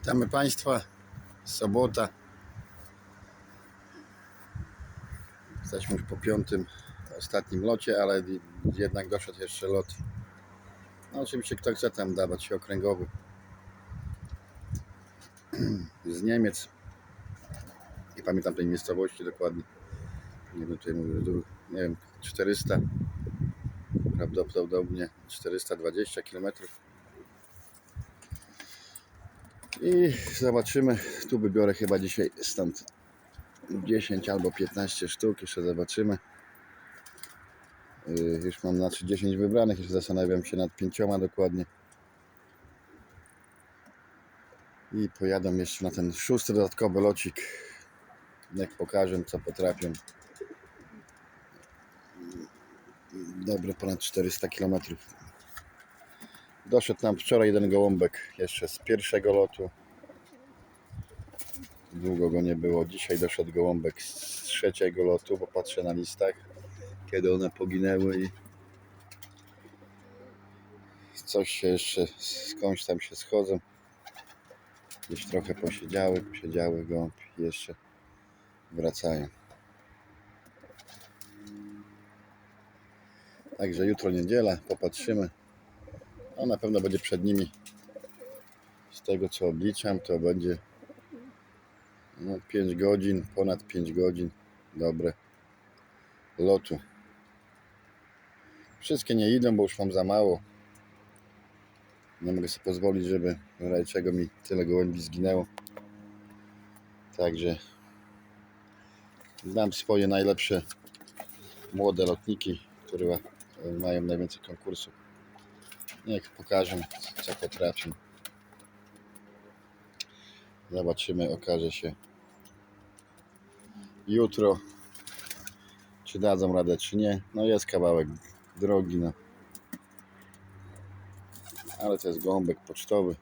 Witamy Państwa. Sobota. Jesteśmy już po piątym, ostatnim locie, ale jednak doszedł jeszcze lot. No oczywiście kto chce tam dawać się okręgowy. Z Niemiec. Nie pamiętam tej miejscowości dokładnie. Nie wiem, tutaj mówię, nie wiem, 400. Prawdopodobnie 420 kilometrów. I zobaczymy. Tu wybiorę chyba dzisiaj stąd 10 albo 15 sztuk. Jeszcze zobaczymy. Yy, Już mam znaczy 10 wybranych. Jeszcze zastanawiam się nad pięcioma dokładnie. I pojadę jeszcze na ten szósty dodatkowy locik. Jak pokażę co potrafię. Dobre ponad 400 kilometrów. Doszedł nam wczoraj jeden gołąbek jeszcze z pierwszego lotu. Długo go nie było. Dzisiaj doszedł gołąbek z trzeciego lotu. Popatrzę na listach, kiedy one poginęły i coś się jeszcze skądś tam się schodzą. Gdzieś trochę posiedziały, posiedziały gołąbki i jeszcze wracają. Także jutro niedziela, popatrzymy. No na pewno będzie przed nimi. Z tego co obliczam, to będzie no, 5 godzin, ponad 5 godzin. Dobre. Lotu. Wszystkie nie idą, bo już mam za mało. Nie mogę sobie pozwolić, żeby w razie czego mi tyle gołębi zginęło. Także znam swoje najlepsze młode lotniki, które mają najwięcej konkursów. Niech pokażę, co potrafię. Zobaczymy, okaże się jutro, czy dadzą radę, czy nie. No jest kawałek drogi, no. Ale to jest gąbek pocztowy.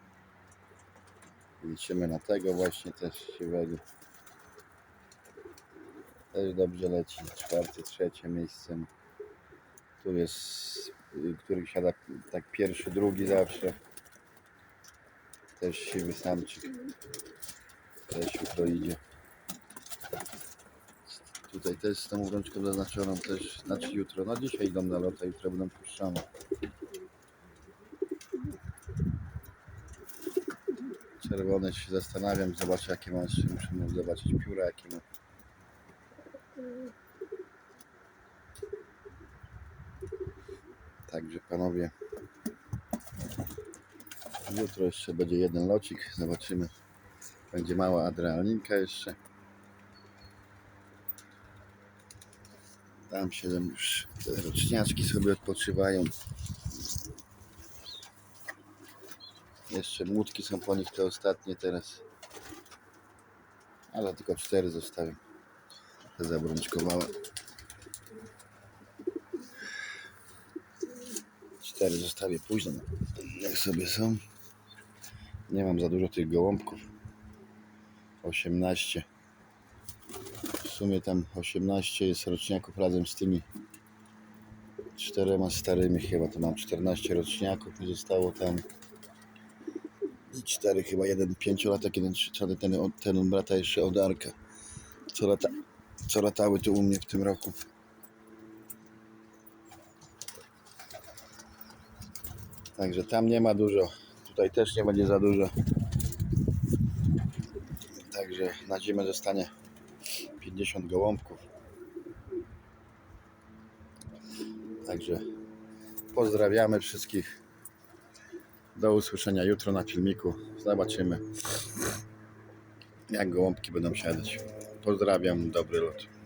Liczymy na tego właśnie też siwego. Też dobrze leci. Czwarte, trzecie miejsce. Tu jest, który siada tak pierwszy, drugi zawsze. Też siwy samczyk. Też jutro idzie. Tutaj też z tą rączką zaznaczoną też, znaczy jutro, no dzisiaj idą na lotę, jutro będą puszczone. Czerwone się zastanawiam, zobaczę jakie mam, muszę zobaczyć pióra jakie ma. Także panowie, jutro jeszcze będzie jeden locik, zobaczymy. Będzie mała adrenalinka jeszcze. Tam się już roczniaczki sobie odpoczywają. Jeszcze młódki są po nich te ostatnie teraz. Ale tylko cztery zostały. Te Cztery zostawię późno. Jak sobie są. Nie mam za dużo tych gołąbków. 18. W sumie tam 18 jest roczniaków razem z tymi czterema starymi chyba. To mam 14 roczniaków. Mi zostało tam i cztery chyba. Jeden pięciolatek, jeden trzyczany, ten, ten brata jeszcze od Arka. Co, lata, co latały tu u mnie w tym roku. Także tam nie ma dużo. Tutaj też nie będzie za dużo. Także na zimę zostanie 50 gołąbków. Także pozdrawiamy wszystkich. Do usłyszenia jutro na filmiku. Zobaczymy jak gołąbki będą siadać. Pozdrawiam, dobry lot.